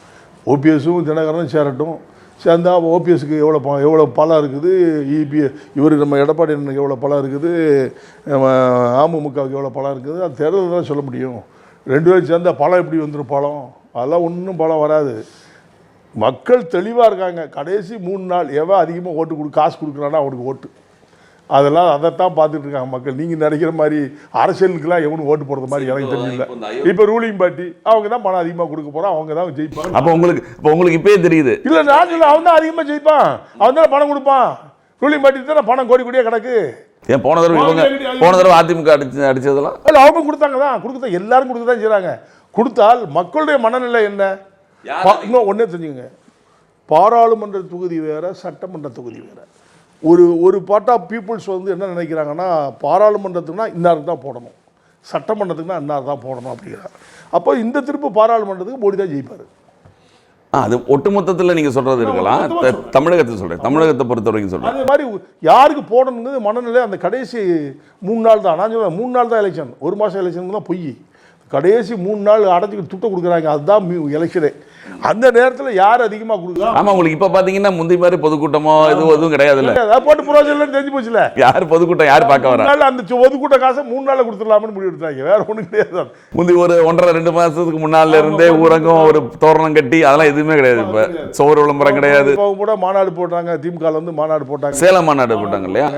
Speaker 1: ஓபிஎஸும் தினகரனும் சேரட்டும். சேர்ந்தா ஓபிஎஸ்க்கு எவ்வளோ ப எவ்வளோ பலம் இருக்குது? இபி இவர் நம்ம எடப்பாடி அண்ணனுக்கு எவ்வளோ பலம் இருக்குது? நம்ம அமமுகவுக்கு எவ்வளோ பலம் இருக்குது? அது தேர்தல் தான் சொல்ல முடியும். ரெண்டு பேரும் சேர்ந்தா பழம் எப்படி வந்துடும் பழம்? அதெல்லாம் ஒன்றும் பலம் வராது. மக்கள் தெளிவாக இருக்காங்க. கடைசி மூணு நாள் எவன் அதிகமாக ஓட்டு கொடு காசு கொடுக்குறானா அவனுக்கு ஓட்டு. அதெல்லாம் அதைத்தான் பார்த்துட்டு இருக்காங்க மக்கள். நீங்கள் நினைக்கிற மாதிரி அரசியலுக்கெல்லாம் எவனும் ஓட்டு போடுறது மாதிரி எனக்கு தெரியல இப்போ ரூலிங் பார்ட்டி அவங்க தான் பணம் அதிகமாக கொடுக்க போகிறான் அவங்க தான் ஜெயிப்பாங்க.
Speaker 2: அப்போ உங்களுக்கு இப்போ உங்களுக்கு இப்பயே தெரியுது.
Speaker 1: இல்லை நான் சொல்ல அவன் தான் அதிகமாக ஜெயிப்பான். அவன் தானே பணம் கொடுப்பான். ரூலிங் பார்ட்டி தானே பணம் கோடி கோடியாக கிடக்கு.
Speaker 2: ஏன் போன தடவை இவங்க போன தடவை அதிமுக அடிச்சு அடிச்சதெல்லாம்?
Speaker 1: இல்லை அவங்க கொடுத்தாங்க தான். கொடுக்க எல்லாரும் கொடுக்க தான் செய்கிறாங்க கொடுத்தால் மக்களுடைய மனநிலை என்ன? இன்னும் ஒன்றே தெரிஞ்சுங்க பாராளுமன்ற தொகுதி வேற சட்டமன்ற தொகுதி வேற. ஒரு ஒரு பார்ட் ஆஃப் பீப்புள்ஸ் வந்து என்ன நினைக்கிறாங்கன்னா பாராளுமன்றத்துக்குனா இன்னாருக்கு தான் போடணும். சட்டமன்றத்துக்குனா இன்னார் தான் போடணும் அப்படிங்கிறாங்க. அப்போ இந்த திருப்பு பாராளுமன்றத்துக்கு மோடி தான் ஜெயிப்பார்.
Speaker 2: அது ஒட்டுமொத்தத்தில் நீங்கள் சொல்கிறது இருக்கலாம். தமிழகத்தை சொல்கிறேன் தமிழகத்தை பொறுத்த வரைக்கும் சொல்கிறேன்
Speaker 1: அதே மாதிரி யாருக்கு போடணுங்கிறது மனநிலை அந்த கடைசி மூணு நாள் தான். நான் சொல்லுவேன் மூணு நாள் தான் எலெக்ஷன் ஒரு மாதம் எலெக்ஷன் தான் பொய். கடைசி மூணு நாள் அடைச்சி துட்டை கொடுக்குறாங்க. அதுதான் எலெக்ஷனே அந்த நேரத்தில் யார் அதிகமாக கொடுக்குறா
Speaker 2: ஆமாம் உங்களுக்கு இப்போ பார்த்தீங்கன்னா முந்தி மாதிரி பொதுக்கூட்டமோ எதுவும் எதுவும் கிடையாதுல்ல.
Speaker 1: அதான் போட்டு புரோஜனம் தெரிஞ்சு போச்சுல
Speaker 2: யார் பொதுக்கூட்டம் யார் பார்க்க வரா?
Speaker 1: அந்த ஒதுக்கூட்ட காசை மூணு நாளில் கொடுத்துடலாம்னு முடிவு எடுத்தாங்க வேற ஒன்றும் கிடையாது
Speaker 2: முந்தி ஒரு ஒன்றரை ரெண்டு மாசத்துக்கு முன்னால இருந்தே ஊரங்கம் ஒரு தோரணம் கட்டி அதெல்லாம் எதுவுமே கிடையாது இப்ப. சோறு விளம்பரம் கிடையாது.
Speaker 1: கூட மாநாடு போட்டாங்க திமுகல வந்து மாநாடு போட்டாங்க.
Speaker 2: சேலம் மாநாடு போட்டாங்க இல்லையா?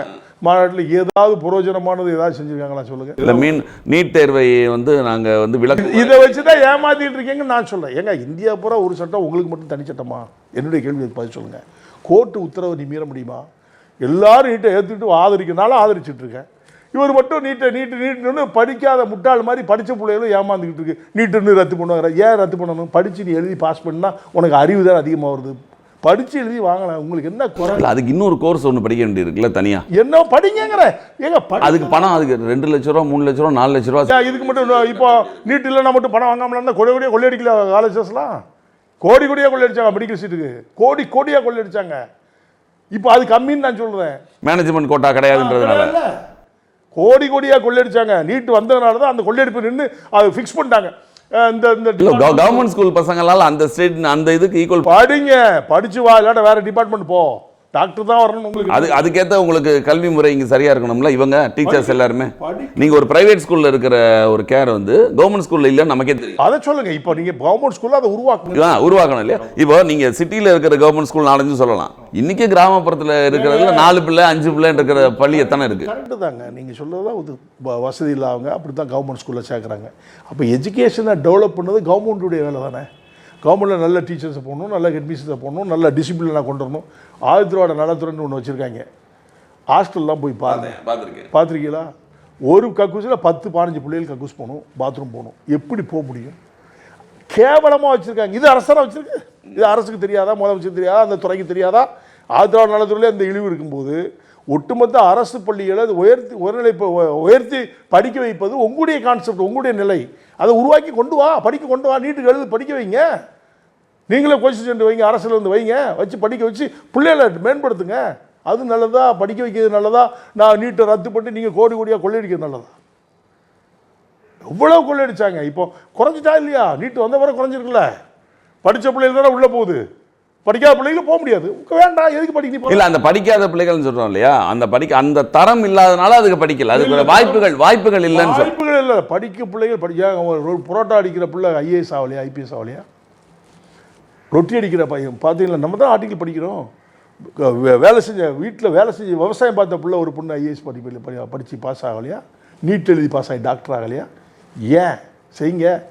Speaker 1: மாநாட்டில் ஏதாவது புரோஜனமானது ஏதாவது செஞ்சுருக்காங்களா சொல்லுங்கள்
Speaker 2: இல்லை மீன் நீட் தேர்வை வந்து நாங்கள் வந்து விலக்கு
Speaker 1: இதை வச்சு தான் ஏமாத்திட்டு இருக்கீங்கன்னு நான் சொல்றேன். ஏங்க இந்தியா பூரா ஒரு சட்டம் உங்களுக்கு மட்டும் தனி சட்டமா? என்னுடைய கேள்வி பதில் சொல்லுங்க. கோர்ட்டு உத்தரவை நீ மீற முடியுமா? எல்லாரும் நீட்டை ஏற்றுட்டு ஆதரிக்கிறனால ஆதரிச்சுட்டு இருக்கேன் இவர் மட்டும் நீட்டை நீட்டு நீட்டுன்னு படிக்காத முட்டாள் மாதிரி படித்த பிள்ளைகளும் ஏமாந்துக்கிட்டு இருக்கு. நீட்டுன்னு ரத்து பண்ணுவாங்க. ஏன் ரத்து பண்ணணும்? படித்து நீ எழுதி பாஸ் பண்ணா உனக்கு அறிவு தான் அதிகமாக வருது. படித்து எழுதி வாங்கலாம். உங்களுக்கு என்ன குறை?
Speaker 2: அதுக்கு இன்னொரு கோர்ஸ் ஒன்று படிக்க வேண்டியிருக்குல்ல தனியாக
Speaker 1: என்ன படிங்கங்கிற? ஏங்க
Speaker 2: அதுக்கு பணம் அதுக்கு ரெண்டு லட்ச ரூபா மூணு லட்ச ரூபா நாலு லட்ச ரூபா.
Speaker 1: இதுக்கு மட்டும் இப்போ நீட் இல்லைன்னா மட்டும் பணம் வாங்காமல இருந்தால் கொடி கொடியாக கொள்ளையடிக்கல காலேஜஸ்லாம்? கோடி கோடியாக கொள்ளையடிச்சாங்க மெடிக்கல் சீட்டுக்கு கோடி கோடியாக கொள்ளையடிச்சாங்க. இப்போ அது கம்மின்னு நான் சொல்கிறேன்
Speaker 2: மேனேஜ்மெண்ட் கோட்டா கிடையாதுன்றதுனால.
Speaker 1: கோடி கோடியாக கொள்ளையடிச்சாங்க. நீட் வந்ததுனால தான் அந்த கொள்ளையடிப்பு நின்று அதை ஃபிக்ஸ் பண்ணிட்டாங்க. இந்த இந்த
Speaker 2: கவர்மெண்ட் ஸ்கூல் பசங்களால அந்த ஸ்டேட் அந்த இதுக்கு ஈக்குவல்
Speaker 1: படிங்க படிச்சு வா இல்லாட்ட வேற டிபார்ட்மெண்ட் போ. டாக்டர் தான் வரணும் உங்களுக்கு
Speaker 2: அது அதுக்கேற்ற உங்களுக்கு கல்வி முறை இங்கே சரியா இருக்கணும்ல? இவங்க டீச்சர்ஸ் எல்லாருமே.
Speaker 1: படி
Speaker 2: நீங்க ஒரு பிரைவேட் ஸ்கூல்ல இருக்கிற ஒரு கேர் வந்து கவர்மெண்ட் ஸ்கூல்ல இல்லைன்னு நமக்கே தெரியும்.
Speaker 1: அதை சொல்லுங்க. இப்போ நீங்க கவர்மெண்ட் ஸ்கூல்ல அதை உருவாக்குங்க
Speaker 2: இதான் உருவாக்கணும் இல்லையா? இப்போ நீங்க சிட்டில இருக்கிற கவர்மெண்ட் ஸ்கூல் நாலஞ்சு சொல்லலாம். இன்னைக்கு கிராமப்புறத்துல இருக்கிறதுல நாலு பிள்ளை அஞ்சு பிள்ளைன்னு இருக்கிற பள்ளி எத்தனை இருக்கு?
Speaker 1: கரெக்டு தாங்க. நீங்கள் சொல்கிறது தான் இது வ- வசதி இல்லாதவங்க அப்படி தான் கவர்மெண்ட் ஸ்கூலில் சேர்க்குறாங்க. அப்போ எஜுகேஷனை டெவலப் பண்ணது கவர்மெண்ட்டுடைய வேலை தானே? கவர்மெண்ட்டில் நல்ல டீச்சர்ஸை போடணும் நல்ல ஹெட்மிஸ்டர்ஸை போடணும் நல்ல டிசிப்ளினாக கொண்டு வரணும். ஆயுத்திரோட நலத்துறைன்னு ஒன்று வச்சுருக்காங்க. ஹாஸ்டல்லாம் போய் பாருங்க
Speaker 2: பார்த்துருக்கேன்
Speaker 1: பார்த்துருக்கீங்களா ஒரு கக்கூஸில் பத்து பதினஞ்சு பிள்ளைகள் கக்கூஸ் போகணும் பாத்ரூம் போகணும். எப்படி போக முடியும்? கேவலமாக வச்சுருக்காங்க. இது அரசாக வச்சுருக்கு? இது அரசுக்கு தெரியாதா? முதலமைச்சருக்கு தெரியாதா? அந்த துறைக்கு தெரியாதா? ஆதரவு நலத்துறையிலே அந்த இழிவு இருக்கும்போது ஒட்டுமொத்த அரசு பள்ளிகளை உயர்த்தி உயர்நிலை உயர்த்தி படிக்க வைப்பது உங்களுடைய கான்செப்ட் உங்களுடைய நிலை. அதை உருவாக்கி கொண்டு வா படிக்க கொண்டு வா நீட்டுக்கு எழுது படிக்க வைங்க. நீங்களே கோச்சிட்டு வைங்க அரசுல இருந்து வைங்க வச்சு படிக்க வச்சு பிள்ளைகளை மேம்படுத்துங்க. அது நல்லதா? படிக்க வைக்கிறது நல்லதா? நான் நீட்டை ரத்து பண்ணி நீங்கள் கோடி கோடியாக கொள்ளையடிக்கிறது நல்லதா? எவ்வளவு கொள்ளையடிச்சாங்க? இப்போ குறைஞ்சிட்டா இல்லையா? நீட்டு வந்த வரை குறைஞ்சிருக்குல்ல. படித்த பிள்ளைகள் தானே உள்ளே போகுது. படிக்காத பிள்ளைகளும் போக முடியாது. வேண்டாம் எதுக்கு படிக்க.
Speaker 2: இல்ல அந்த படிக்காத பிள்ளைகள்னு சொல்றோம் இல்லையா? அந்த படிக்க அந்த தரம் இல்லாதனால அதுக்கு படிக்கல. அதுக்கு வாய்ப்புகள் வாய்ப்புகள் இல்லைன்னு
Speaker 1: வாய்ப்புகள் இல்லை. படிக்க பிள்ளைகள் படிக்க புரோட்டா அடிக்கிற பிள்ளை ஐஏஎஸ் ஆகலையா ஐபிஎஸ் ஆகலையா? ரொட்டி அடிக்கிற பையன். பார்த்தீங்களா? நம்ம தான் ஆர்டிக்கல் படிக்கிறோம். வே- வேலை செஞ்ச வீட்டில் வேலை செஞ்சு விவசாயம் பார்த்த பிள்ளை ஒரு பொண்ணு ஐஏஎஸ் படிப்பில் படி படித்து பாஸ் ஆகலையா? நீட் எழுதி பாஸ் ஆகி டாக்டர் ஆகலையா? ஏன்? செய்யுங்க.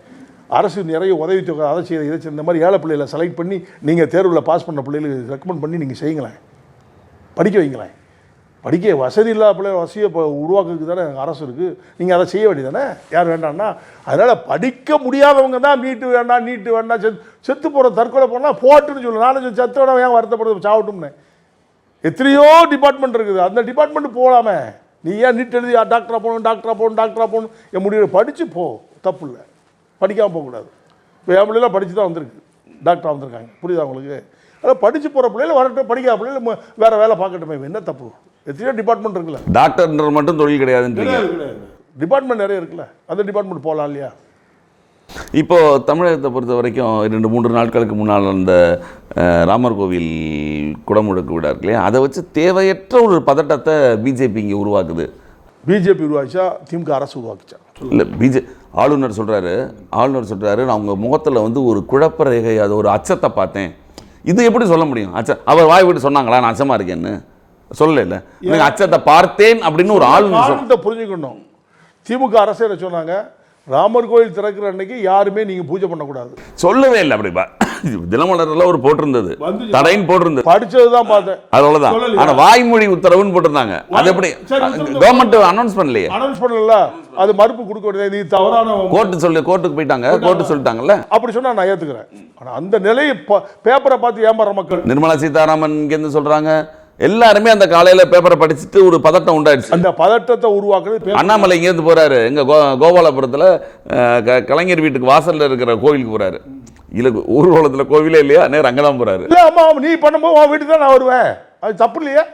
Speaker 1: அரசு நிறைய உதவி தொகை அதை செய்ய இதை இந்த மாதிரி ஏழை பிள்ளைகளை செலக்ட் பண்ணி நீங்கள் தேர்வில் பாஸ் பண்ண பிள்ளைகளுக்கு ரெக்கமெண்ட் பண்ணி நீங்கள் செய்யுங்களேன். படிக்க வைங்களேன். படிக்க வசதி இல்லாத பிள்ளைய வசதியை இப்போ உருவாக்குறதுக்கு தானே அரசு இருக்குது நீங்கள் அதை செய்ய வேண்டியது தானே யார் வேண்டாம்னா அதனால் படிக்க முடியாதவங்க தான் நீட்டு வேண்டாம் நீட்டு வேண்டாம் செத்து செத்து போகிற தற்கொலை போனால் போட்டுன்னு சொல்லு. நானும் செத்தோட ஏன் வருத்தப்படுறது சாவட்டும்னு. எத்தனையோ டிபார்ட்மெண்ட் இருக்குது. அந்த டிபார்ட்மெண்ட் போகலாமே நீ ஏன் நீட் எழுதி டாக்டராக போகணும் டாக்டராக போகணும் டாக்டராக போகணும்? என் முடிவு படித்து போ. தப்பு இல்லை. படிக்காமல் போகக்கூடாது. இப்போ என் பிள்ளைலாம் படித்து தான் வந்திருக்கு. டாக்டராக வந்திருக்காங்க. புரியுதா உங்களுக்கு? அதான் படித்து போகிற பிள்ளைல வரட்டும் படிக்காத பிள்ளைல ம- வேற வேலை பார்க்கட்டுமே. என்ன தப்பு? எத்தனையோ டிபார்ட்மெண்ட் இருக்குல்ல.
Speaker 2: டாக்டர்ன்ற மட்டும் தொழில் கிடையாதுன்றீங்க.
Speaker 1: டிபார்ட்மெண்ட் நிறைய இருக்குல்ல. அந்த டிபார்ட்மெண்ட் போகலாம் இல்லையா?
Speaker 2: இப்போ தமிழகத்தை பொறுத்த வரைக்கும் இரண்டு மூன்று நாட்களுக்கு முன்னால் அந்த ராமர் கோவில் குடமுழுக்கு விழா இருக்கு இல்லையா? அதை வச்சு தேவையற்ற ஒரு பதட்டத்தை பிஜேபி இங்கே உருவாக்குது.
Speaker 1: பிஜேபி உருவாச்சா திமுக அரசு உருவாக்குச்சா?
Speaker 2: இல்லை பிஜே ஆளுநர் சொல்கிறாரு ஆளுநர் சொல்கிறாரு நான் உங்கள் முகத்தில் வந்து ஒரு குழப்ப ரேகை அது ஒரு அச்சத்தை பார்த்தேன். இது எப்படி சொல்ல முடியும்? அச்ச அவர் வாய் விட்டு சொன்னாங்களா? நான் அச்சமாக இருக்கேன்னு. சொல்லல. எனக்கு அச்சத்தை பார்த்தேன் அப்படின்னு ஒரு
Speaker 1: காரணத்தை புரிஞ்சுக்கணும். திமுக அரசு என்ன சொன்னாங்க ராமர் கோயில் திறக்கிற அன்னைக்கு யாருமே நீங்கள் பூஜை பண்ணக்கூடாது.
Speaker 2: சொல்லவே இல்லை அப்படி தினமலர்ல ஒரு போட்டிருந்தது. தடைன்னு போட்டிருந்தது.
Speaker 1: படிச்சது தான் பார்த்தேன்.
Speaker 2: அவ்வளவுதான்? ஆனா வாய்மொழி உத்தரவுன்னு போட்டிருந்தாங்க. அது எப்படி. கவர்மெண்ட் அனௌன்ஸ் பண்ணலையே.
Speaker 1: அனௌன்ஸ் பண்ணல. அது மறுப்பு கொடுக்க வேண்டியது. இது தவறான
Speaker 2: கோர்ட்டு சொல்லி கோர்ட்டுக்கு போயிட்டாங்க. கோர்ட்டு சொல்லிட்டாங்கல்ல?
Speaker 1: அப்படி சொன்னா நான் ஏத்துக்கிறேன். ஆனா அந்த நிலையை பேப்பரை பார்த்து ஏமாற மக்கள்.
Speaker 2: நிர்மலா சீதாராமன் இங்கேருந்து சொல்றாங்க. எல்லாருமே அந்த காலையில பேப்பரை படிச்சுட்டு ஒரு பதட்டம் உண்டாயிடுச்சு.
Speaker 1: அந்த பதட்டத்தை உருவாக்குறது
Speaker 2: அண்ணாமலை இங்கேருந்து போறாரு. எங்க கோபாலபுரத்துல கலைஞர் வீட்டுக்கு வாசல்ல இருக்கிற கோவிலுக்கு போறாரு. இல்ல ஊர்வலத்துல கோவிலே இல்லையா? நேரம் அங்கதான் போறாரு.
Speaker 1: இல்ல அம்மா நீ பண்ணும்போது உன் வீட்டுக்கு தான் நான் வருவேன். அது தப்பு இல்லையா?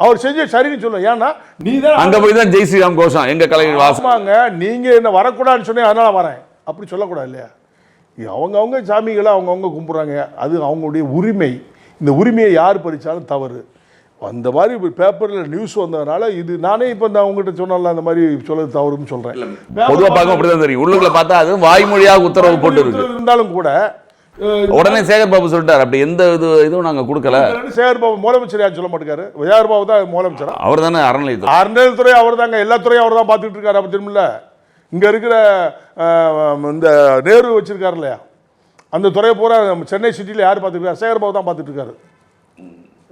Speaker 1: அவர் செஞ்ச சரின்னு சொல்ல. ஏன்னா நீ தான்
Speaker 2: அங்க போய் தான் ஜெய் ஸ்ரீராம் கோஷம் எங்க கலைஞர் வாசல்
Speaker 1: ஆமாங்க நீங்க என்ன வரக்கூடாதுன்னு சொன்னீங்க அதனால வரேன். அப்படி சொல்லக்கூடாது இல்லையா? அவங்கவங்க சாமிகளை அவங்கவுங்க கும்பிட்றாங்க. அது அவங்களுடைய உரிமை. இந்த உரிமையை யார் பறிச்சாலும் தவறு. அந்த மாதிரி பேப்பரில் நியூஸ் வந்ததுனால இது நானே இப்போ நான் உங்ககிட்ட சொன்னால அந்த மாதிரி சொல்றது தவறுன்னு சொல்கிறேன்
Speaker 2: பொதுவா பார்க்க அப்படிதான் தெரியும். உள்ளுக்குள்ள பார்த்தா அது வாய்மொழியாக உத்தரவு போட்டு இருக்கு
Speaker 1: இருந்தாலும் கூட
Speaker 2: உடனே சேகர் பாபு சொல்லிட்டார். அப்படி எந்த இது இதுவும் நாங்க கொடுக்கல.
Speaker 1: சேகர் பாபு முதலமைச்சர் யார் சொல்ல மாட்டேங்காரு. சேகர் பாபு தான் முதலமைச்சரா?
Speaker 2: அவர் தானே அறநிலையத்துறை.
Speaker 1: அறநிலையத்துறை அவர் தாங்க. எல்லா துறையும் அவர் தான் பார்த்துட்டு இருக்காரு அப்போ தெரியுமில்ல. இங்கே இருக்கிற இந்த நேரு வச்சிருக்காரு இல்லையா? அந்த துறையை பூரா சென்னை சிட்டியில் யார் பார்த்துருக்காரு சேகர் பாபு தான் பார்த்துட்டு இருக்காரு.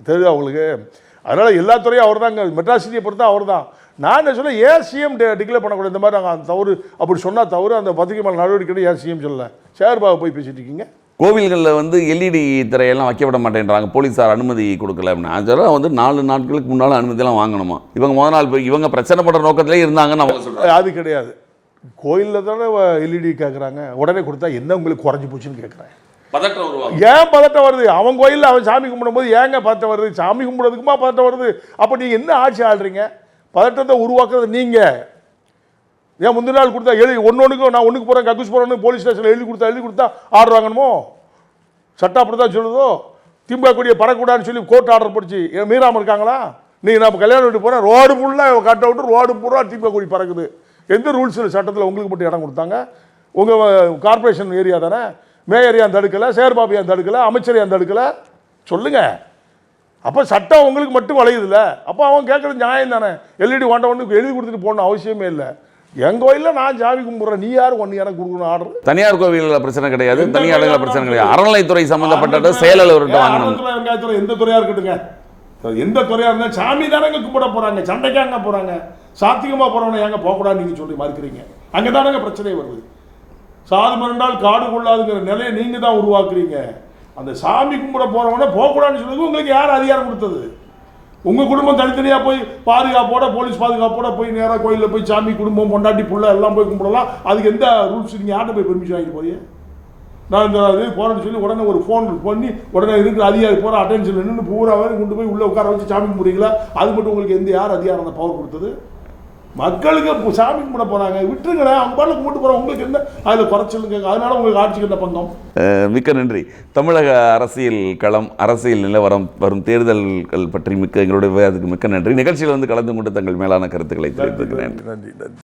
Speaker 1: தெரியுதா உங்களுக்கு? அதனால் எல்லா துறையும் அவர் தாங்க மெட்ராஸ் சிட்டியை பொறுத்தா அவர் தான் நான் என்ன சொல்ல ஏன் சிஎம் டிக்ளேர் பண்ணக்கூடாது? இந்த மாதிரி நாங்கள் அந்த தவறு அப்படி சொன்னால் தவறு அந்த பத்திரிகை மேலே நடவடிக்கை ஏன் சிஎம் சொல்லல? சேகர் பாபு போய் பேசிட்டு இருக்கீங்க.
Speaker 2: கோவில்களில் வந்து எல்இடி திரையெல்லாம் வைக்க விட மாட்டேன்றாங்க. போலீஸார் அனுமதி கொடுக்கல அப்படின்னு. அதெல்லாம் வந்து நாலு நாட்களுக்கு முன்னால் அனுமதியெல்லாம் வாங்கணுமா? இவங்க முத நாள் போய் இவங்க பிரச்சனை பண்ற நோக்கத்திலே இருந்தாங்கன்னு அவங்க சொல்றாங்க.
Speaker 1: அது கிடையாது. கோயிலில் தானே எல்இடி கேட்குறாங்க உடனே கொடுத்தா என்ன உங்களுக்கு குறைஞ்சி போச்சுன்னு கேட்குறேன்
Speaker 2: பதற்றம் உருவாகும்.
Speaker 1: ஏன் பதட்டம் வருது? அவன் கோயிலில் அவன் சாமி கும்பிடும்போது ஏங்க பதட்டம் வருது? சாமி கும்பிடுறதுக்குமா பதட்டம் வருது? அப்போ நீங்கள் என்ன ஆட்சி ஆடுறீங்க பதட்டத்தை உருவாக்குறது நீங்கள் ஏன் முந்தின நாள் கொடுத்தா எழுதி ஒன்று நான் ஒன்றுக்கு போகிறேன் கக்கூஸ் போகிறேன்னு போலீஸ் ஸ்டேஷனில் எழுதி கொடுத்தா எழுதி கொடுத்தா ஆர்டர் வாங்கணுமோ சட்டம் அப்படி தான் சொல்லுதோ? திமுக கொடியை பறக்கூடாதுன்னு சொல்லி கோர்ட் ஆர்டர் படிச்சு மீறாமல் இருக்காங்களா? நீங்கள் நம்ம கல்யாணம் வீட்டு போகிறேன் ரோடு ஃபுல்லாக கட் அவுட்டு ரோடு பூரா திமுக கொடி பறக்குது. எந்த ரூல்ஸில் சட்டத்தில் உங்களுக்கு மட்டும் இடம் கொடுத்தாங்க? உங்கள் கார்ப்பரேஷன் ஏரியா தானே? மேயர் ஏன் தடுக்கலை சேர்பாபு ஏன் தடுக்கலை அமைச்சர் ஏன் தடுக்கலை? சொல்லுங்கள் அப்போ சட்டம் உங்களுக்கு மட்டும் வளையுதுல்ல? அப்போ அவன் கேட்குறது நியாயம் தானே? எல்இடி வாண்டவனுக்கு எழுதி கொடுத்துட்டு போகணும் அவசியமே இல்லை. என் கோயிலில் நான் ஜாமி கும்பிட்றேன். நீ யார்? ஒன்று எனக்கு கொடுக்கணும் ஆர்டர்
Speaker 2: தனியார் கோவில்களில் பிரச்சனை கிடையாது. தனியார் இடங்களில் பிரச்சனை கிடையாது. அறநிலைத்துறை சம்பந்தப்பட்ட செயலாளர்கிட்ட வாங்கணும்.
Speaker 1: வெங்காயத்துறை, எந்த துறையா இருக்கட்டுங்க எந்த துறையா இருந்தா சாமி தானங்க கும்பிட போறாங்க. சண்டைக்கு அங்க போறாங்க. சாத்தியமா போறவனை ஏங்க போகக்கூடாது நீங்க சொல்லி மறுக்கிறீங்க. அங்க தானங்க பிரச்சனை வருது. சாது மறந்தால் காடு கொள்ளாதுங்கிற நிலையை நீங்கள் தான் உருவாக்குறீங்க. அந்த சாமி கும்பிட போறவனை போகக்கூடாதுன்னு சொல்லுறது உங்களுக்கு யார் அதிகாரம் கொடுத்தது? உங்கள் குடும்பம் தனித்தனியாக போய் பாதுகாப்போட போலீஸ் பாதுகாப்போட போய் நேராக கோயிலில் போய் சாமி குடும்பம் பொண்டாட்டி புள்ள எல்லாம் போய் கும்பிடலாம். அதுக்கு எந்த ரூல்ஸ் நீங்கள் யார்கிட்ட போய் பெர்மிஷன் வாங்கி போய் நான் இந்த இது போகிறேன்னு சொல்லி உடனே ஒரு ஃபோன் பண்ணி உடனே இருக்கிற அதிகாரி போகிற அட்டென்ஷன் நின்று பூரா வரை கொண்டு போய் உள்ளே உட்கார வச்சு சாமி கும்பிடுறீங்களா? அது மட்டும் உங்களுக்கு எந்த யார் அதிகாரம் அந்த பவர் கொடுத்தது? மக்களுக்கு சாமி கும்பிட போகிறாங்க விட்டுருங்களேன் அவங்க பாட்டில் கும்பிட்டு போகிறோம் உங்களுக்கு என்ன? அதில் குறைச்சலுங்க அதனால உங்களுக்கு ஆட்சிக்கு என்ன பங்கம்
Speaker 2: மிக்க நன்றி. தமிழக அரசியல் களம் அரசியல் நிலவரம் வரும் தேர்தல்கள் பற்றி மிக்க எங்களுடைய விவாதத்துக்கு மிக்க நன்றி. நிகழ்ச்சியில் வந்து கலந்து கொண்டு தங்கள் மேலான கருத்துக்களை தெரிவித்துக்கிறேன்.
Speaker 1: நன்றி நன்றி.